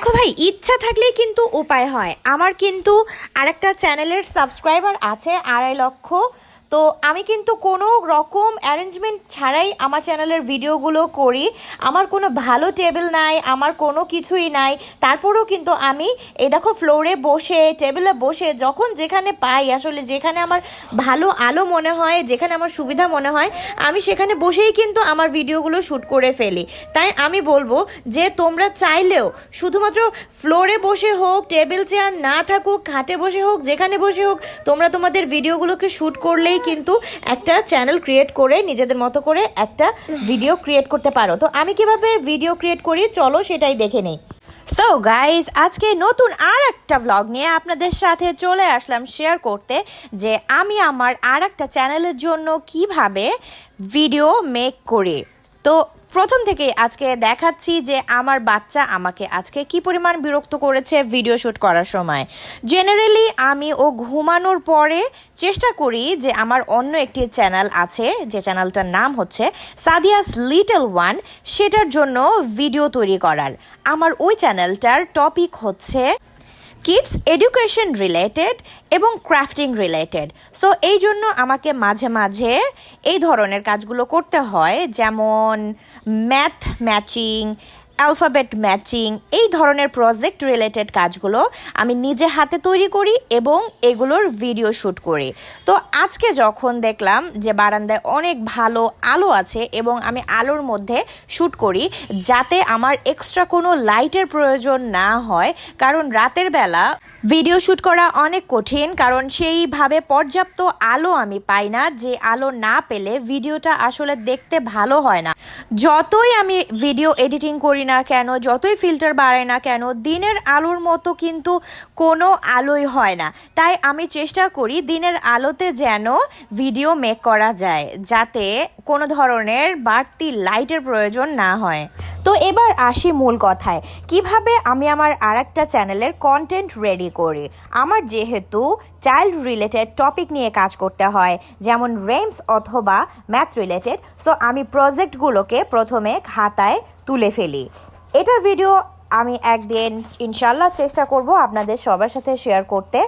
দেখো ভাই, ইচ্ছা থাকলেই কিন্তু উপায় হয়। আমার কিন্তু আরেকটা চ্যানেলের সাবস্ক্রাইবার আছে, আড়াই লক্ষ তো আমি কিন্তু কোনো রকম অ্যারেঞ্জমেন্ট ছাড়াই আমার চ্যানেলের ভিডিওগুলো করি। আমার কোনো ভালো টেবিল নাই, আমার কোনো কিছুই নাই। তারপরেও কিন্তু আমি এই দেখো ফ্লোরে বসে টেবিলে বসে যখন যেখানে পাই, আসলে যেখানে আমার ভালো আলো মনে হয়, যেখানে আমার সুবিধা মনে হয়, আমি সেখানে বসেই কিন্তু আমার ভিডিওগুলো শ্যুট করে ফেলি। তাই আমি বলব যে তোমরা চাইলেও শুধুমাত্র ফ্লোরে বসে হোক টেবিল চেয়ার না থাকুক, খাটে বসে হোক, যেখানে বসে হোক, তোমরা তোমাদের ভিডিওগুলোকে শ্যুট করলেই কিন্তু একটা চ্যানেল ক্রিয়েট করে নিজেদের মতো করে একটা ভিডিও ক্রিয়েট করতে পারো। তো আমি কীভাবে ভিডিও ক্রিয়েট করি? চলো সেটাই দেখে নেই। সো গাইজ আজকে নতুন আর একটা ব্লগ নিয়ে আপনাদের সাথে চলে আসলাম শেয়ার করতে যে আমি আমার আর একটা চ্যানেলের জন্য কীভাবে ভিডিও মেক করি। তো প্রথম থেকেই আজকে দেখাচ্ছি যে আমার বাচ্চা আমাকে আজকে কি পরিমাণ বিরক্ত করেছে ভিডিও শ্যুট করার সময়। জেনারেলি আমি ও ঘুমানোর পরে চেষ্টা করি যে আমার অন্য একটি চ্যানেল আছে, যে চ্যানেলটার নাম হচ্ছে সাদিয়াস লিটল ওয়ান, সেটার জন্য ভিডিও তৈরি করার। আমার ওই চ্যানেলটার টপিক হচ্ছে কিডস এডুকেশন রিলেটেড এবং ক্রাফটিং রিলেটেড সো এই জন্য আমাকে মাঝে মাঝে এই ধরনের কাজগুলো করতে হয়, যেমন ম্যাথ ম্যাচিং অ্যালফাবেট ম্যাচিং এই ধরনের প্রজেক্ট রিলেটেড কাজগুলো আমি নিজে হাতে তৈরি করি এবং এগুলোর ভিডিও শ্যুট করি। তো আজকে যখন দেখলাম যে বারান্দায় অনেক ভালো আলো আছে এবং আমি আলোর মধ্যে শ্যুট করি, যাতে আমার এক্সট্রা কোনো লাইটের প্রয়োজন না হয়, কারণ রাতের বেলা ভিডিও শ্যুট করা অনেক কঠিন, কারণ সেইভাবে পর্যাপ্ত আলো আমি পাই না, যে আলো না পেলে ভিডিওটা আসলে দেখতে ভালো হয় না। যতই আমি ভিডিও এডিটিং করি না কেন, যতই ফিল্টার বাড়াই না কেন, দিনের আলোর মতো কিন্তু কোনো আলোই হয় না। তাই আমি চেষ্টা করি দিনের আলোতে যেন ভিডিও মেক করা যায়, যাতে কোনো ধরনের বাড়তি লাইটের প্রয়োজন না হয়। তো এবার আসি মূল কথায়। কীভাবে আমি আমার আরেকটা চ্যানেলের কন্টেন্ট রেডি করি? আমার যেহেতু চাইল্ড রিলেটেড টপিক নিয়ে কাজ করতে হয়, যেমন রেমস অথবা ম্যাথ রিলেটেড সো আমি প্রজেক্টগুলোকে প্রথমে খাতায় তুলে ফেলি। এটার ভিডিও আমি একদিন ইনশাল্লাহ চেষ্টা করব আপনাদের সবার সাথে শেয়ার করতে।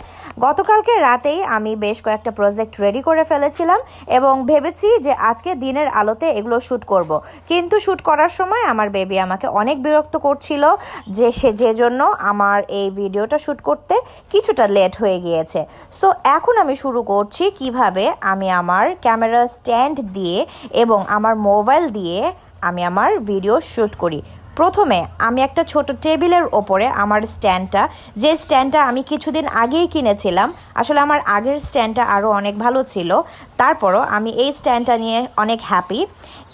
গতকালকে রাতেই আমি বেশ কয়েকটা প্রজেক্ট রেডি করে ফেলেছিলাম এবং ভেবেছি যে আজকে দিনের আলোতে এগুলো শ্যুট করব। কিন্তু শ্যুট করার সময় আমার বেবি আমাকে অনেক বিরক্ত করছিল যে সে, যে জন্য আমার এই ভিডিওটা শ্যুট করতে কিছুটা লেট হয়ে গিয়েছে। সো এখন আমি শুরু করছি কীভাবে আমি আমার ক্যামেরা স্ট্যান্ড দিয়ে এবং আমার মোবাইল দিয়ে আমি আমার ভিডিও শ্যুট করি। প্রথমে আমি একটা ছোট টেবিলের ওপরে আমার স্ট্যান্ডটা যে স্ট্যান্ডটা আমি কিছুদিন আগেই কিনেছিলাম, আসলে আমার আগের স্ট্যান্ডটা আরও অনেক ভালো ছিল, তারপরও আমি এই স্ট্যান্ডটা নিয়ে অনেক হ্যাপি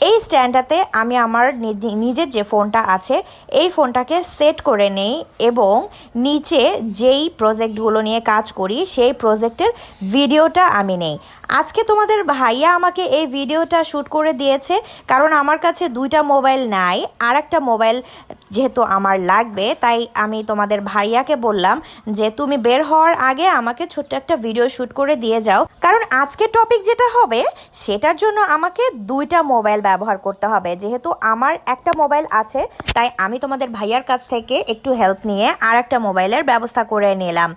এই স্ট্যান্ডটাতে আমি আমার নিজ- নিজের যে ফোনটা আছে, এই ফোনটাকে সেট করে নেই এবং নিচে যেই প্রজেক্টগুলো নিয়ে কাজ করি, সেই প্রজেক্টের ভিডিওটা আমি নেই। আজকে তোমাদের ভাইয়া আমাকে এই ভিডিওটা শ্যুট করে দিয়েছে কারণ আমার কাছে দুইটা মোবাইল নাই আর একটা মোবাইল যেহেতু আমার লাগবে, তাই আমি তোমাদের ভাইয়াকে বললাম যে তুমি বের হওয়ার আগে আমাকে ছোট্ট একটা ভিডিও শ্যুট করে দিয়ে যাও। কারণ আজকে টপিক যেটা হবে, সেটার জন্য আমাকে দুইটা মোবাইল ব্যবহার করতে হবে। যেহেতু আমার একটা মোবাইল আছে, তাই আমি তোমাদের ভাইয়ার কাছ থেকে একটু হেল্প নিয়ে আর একটা মোবাইলের ব্যবস্থা করে নিলাম।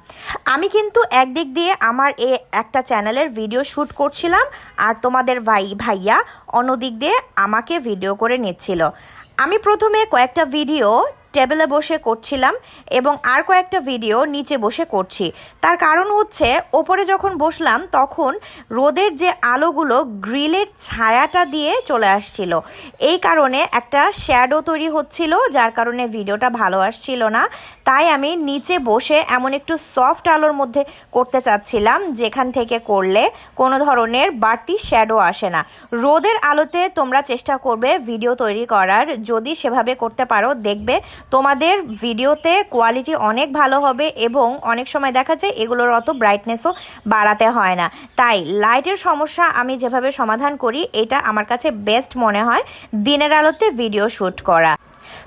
আমি কিন্তু একদিক দিয়ে আমার এ একটা চ্যানেলের ভিডিও শ্যুট করছিলাম, আর তোমাদের ভাই, ভাইয়া অন্যদিক দিয়ে আমাকে ভিডিও করে নিচ্ছিল। আমি প্রথমে কয়েকটা ভিডিও টেবিলে বসে করছিলাম এবং আর কয়েকটা ভিডিও নিচে বসে করছি। তার কারণ হচ্ছে, ওপরে যখন বসলাম তখন রোদের যে আলোগুলো গ্রিলের ছায়াটা দিয়ে চলে আসছিল। এই কারণে একটা শ্যাডো তৈরি হচ্ছিল, যার কারণে ভিডিওটা ভালো আসছিল না। তাই আমি নিচে বসে এমন একটু সফট আলোর মধ্যে করতে চাচ্ছিলাম, যেখান থেকে করলে কোনো ধরনের বাড়তি শ্যাডো আসে না। রোদের আলোতে তোমরা চেষ্টা করবে ভিডিও তৈরি করার। যদি সেভাবে করতে পারো, দেখবে তোমাদের ভিডিওতে কোয়ালিটি অনেক ভালো হবে এবং অনেক সময় দেখা যায় এগুলোর অত ব্রাইটনেসও বাড়াতে হয় না। তাই লাইটের সমস্যা আমি যেভাবে সমাধান করি, এটা আমার কাছে বেস্ট মনে হয় দিনের আলোতে ভিডিও শ্যুট করা।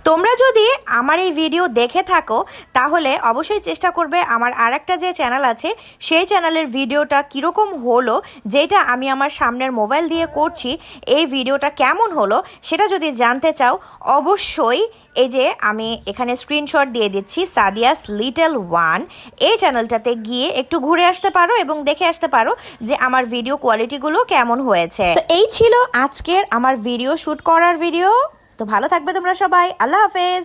তোমরা যদি আমার এই ভিডিও দেখে থাকো, তাহলে অবশ্যই চেষ্টা করবে আমার আরেকটা যে চ্যানেল আছে, সেই চ্যানেলের ভিডিওটা কীরকম হলো, যেটা আমি আমার সামনের মোবাইল দিয়ে করছি, এই ভিডিওটা কেমন হলো, সেটা যদি জানতে চাও, অবশ্যই এই যে আমি এখানে স্ক্রিনশট দিয়ে দিচ্ছি, সাদিয়াস লিটল ওয়ান এই চ্যানেলটাতে গিয়ে একটু ঘুরে আসতে পারো এবং দেখে আসতে পারো যে আমার ভিডিও কোয়ালিটিগুলো কেমন হয়েছে। তো এই ছিল আজকের আমার ভিডিও শ্যুট করার ভিডিও তো ভালো থাকবে তোমরা সবাই। আল্লাহ হাফেজ।